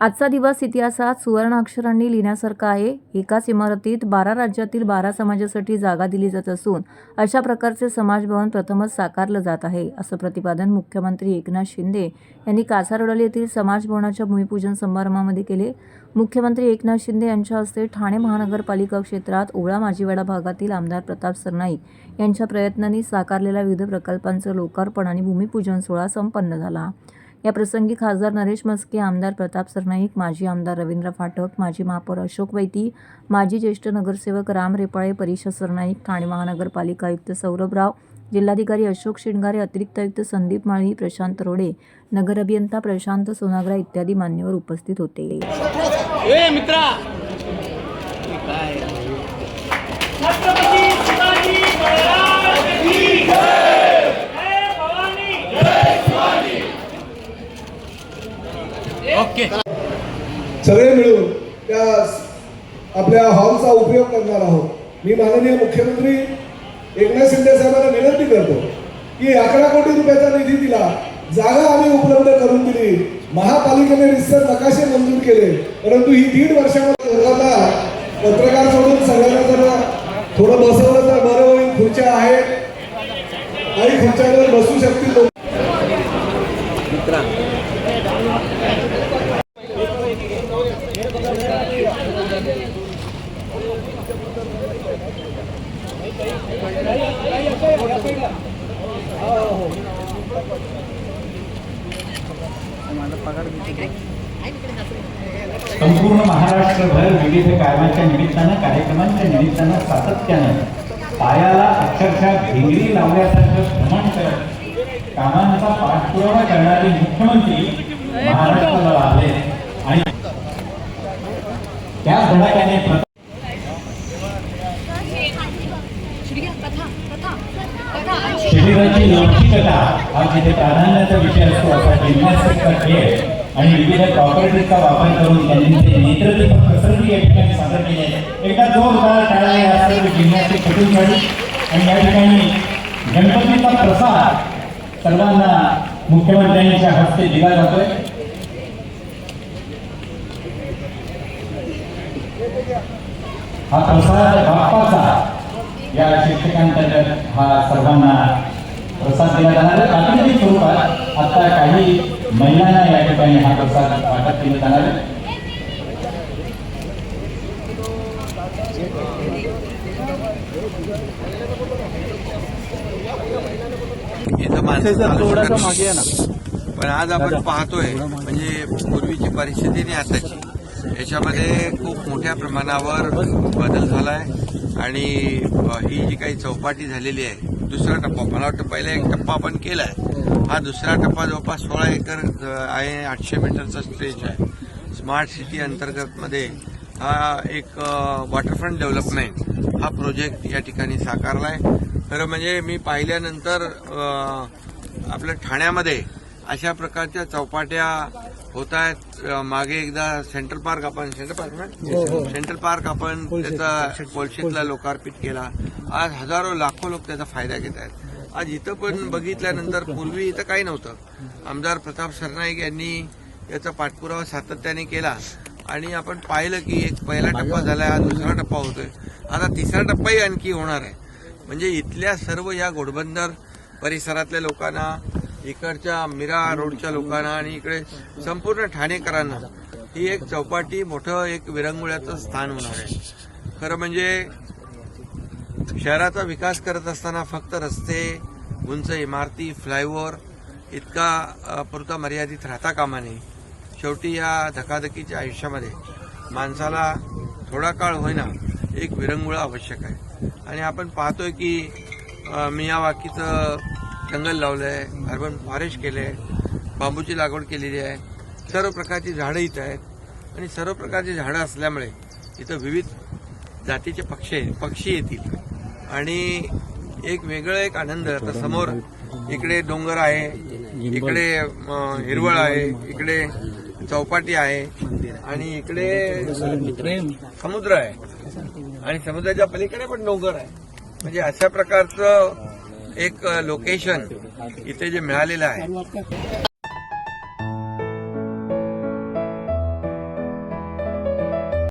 आजचा दिवस इतिहासात सुवर्णाक्षरांनी लिहिण्यासारखा आहे. एकाच इमारतीत बारा राज्यातील बारा समाजासाठी जागा दिली जात असून अशा प्रकारचे समाजभवन प्रथमच साकारलं जात आहे असं प्रतिपादन मुख्यमंत्री एकनाथ शिंदे यांनी कासारवडल येथील समाजभवनाच्या भूमिपूजन समारंभामध्ये केले. मुख्यमंत्री एकनाथ शिंदे यांच्या हस्ते ठाणे महानगरपालिका क्षेत्रात ओळा माजीवाडा भागातील आमदार प्रताप सरनाईक यांच्या प्रयत्नांनी साकारलेल्या विविध प्रकल्पांचं लोकार्पण आणि भूमिपूजन सोहळा संपन्न झाला. या प्रसंगी खासदार नरेश मस्के आमदार प्रताप सरनाईक माजी आमदार रवींद्र फाटक माजी महापौर अशोक वैती माजी ज्येष्ठ नगरसेवक राम रेपाळे परिषद सरनाईक ठाणे महानगरपालिका आयुक्त सौरभ राव जिल्हाधिकारी अशोक शिंगारे अतिरिक्त आयुक्त संदीप माळी प्रशांत रोडे नगर अभियंता प्रशांत सोनाग्रा इत्यादी मान्यवर उपस्थित होते. ओके. सगळे मिळून त्या आपल्या हॉलचा उपयोग करणार आहोत. मी माननीय मुख्यमंत्री एकनाथ शिंदे साहेबांना विनंती करतो की अकरा कोटी रुपयाचा निधी दिला जागा आम्ही उपलब्ध करून दिली. महापालिकेने रिसर नकाशे मंजूर केले परंतु ही दीड वर्षामध्ये लोकांना पत्रकार सोडून सगळ्यांना जरा थोडं बसवलं तर बरं होईल. खुर्च्या आहेत. काही खुर्च्यांवर बसू शकतील संपूर्ण महाराष्ट्रभर विविध कामाच्या निमित्तानं कार्यक्रमांच्या निमित्तानं सातत्यानं पायाला अक्षरशः भिंगरी लावल्यासारखं भ्रमण करत कामांचा पाठपुरावा करणारे मुख्यमंत्री महाराष्ट्राला आले. आणि त्या धडाक्याने शरीराची लवचिकता हा जिथे प्राधान्याचा विषय असतो असा जिम्नॅस्टिकचा खेळ आणि विविध प्रॉपर्टीजचा वापर करून त्यांनी ते नेत्रदीप कसरती या ठिकाणी सादर केले आहे. एकदा जोरदार टाळा या सर्व जिम्नॅस्टिक करून झाली आणि या ठिकाणी गणपतीचा प्रसाद सर्वांना मुख्यमंत्र्यांच्या हस्ते दिला जातोय. हा प्रसाद बाप्पाचा या शिक्षकांतर्गत हा सर्वांना प्रसाद दिला जाणार आहे प्रातिनिधिक स्वरूपात आता काही महिलांना या ठिकाणी हा प्रसाद वाटप केला जाणार आहे. पण आज आपण पाहतोय म्हणजे पूर्वीची परिस्थिती आणि आताची. याच्यामध्ये खूप मोठ्या प्रमाणावर बदल झालाय आणि ही जी काही चौपाटी झालेली आहे दुसरा टप्पा. मला वाटतं पहिला एक टप्पा आपण केलाय. हा दुसरा टप्पा जवळपास सोळा एकर आहे आठशे मीटरचा स्ट्रेच आहे. स्मार्ट सिटी अंतर्गत मध्ये हा एक वॉटरफ्रंट डेव्हलपमेंट हा प्रोजेक्ट या ठिकाणी साकारलाय. खरं म्हणजे मी पाहिल्यानंतर आपल्या ठाण्यामध्ये अशा प्रकारच्या चौपाट्या होत आहेत मागे एकदा सेंट्रल पार्क आपण सेंट्रल पार्क ना? सेंट्रल पार्क आपण त्याचा कोलशेतला लोकार्पित केला. आज हजारो लाखो लोक त्याचा फायदा घेत आहेत. आज इथं पण बघितल्यानंतर पूर्वी इथं काही नव्हतं. आमदार प्रताप सरनाईक यांनी याचा पाठपुरावा सातत्याने केला. आणि आपण पाहिलं की एक पहिला टप्पा झाला हा दुसरा टप्पा होतोय. आता तिसरा टप्पाही आणखी होणार आहे. म्हणजे इथल्या सर्व या घोडबंदर परिसरातल्या लोकांना इकडच्या मिरा रोडच्या लोकांना आणि इकडे संपूर्ण ठाणेकरांना ही एक चौपाटी मोठं एक विरंगुळ्याचं स्थान होणार आहे. खरं म्हणजे शहराचा विकास करत असताना फक्त रस्ते उंच इमारती फ्लायओव्हर इतका पुरता मर्यादित राहता कामा नये. शेवटी या धकाधकीच्या आयुष्यामध्ये माणसाला थोडा काळ होईना एक विरंगुळा आवश्यक आहे. आणि आपण पाहतोय की मियावाकीचं जंगल लावलं आहे अर्बन फॉरेस्ट आहे बांबूची लागवड केलेली आहे. सर्व प्रकारची झाडं इथं आहेत. आणि सर्व प्रकारची झाडं असल्यामुळे इथं विविध जातीचे पक्षी पक्षी येतील. आणि एक वेगळं एक आनंद आता समोर इकडे डोंगर आहे इकडे हिरवळ आहे इकडे चौपाटी आहे आणि इकडे समुद्र आहे. आणि समुद्राच्या पलीकडे पण डोंगर आहे. म्हणजे अशा प्रकारचं एक लोकेशन इथे जे मिळालेलं आहे.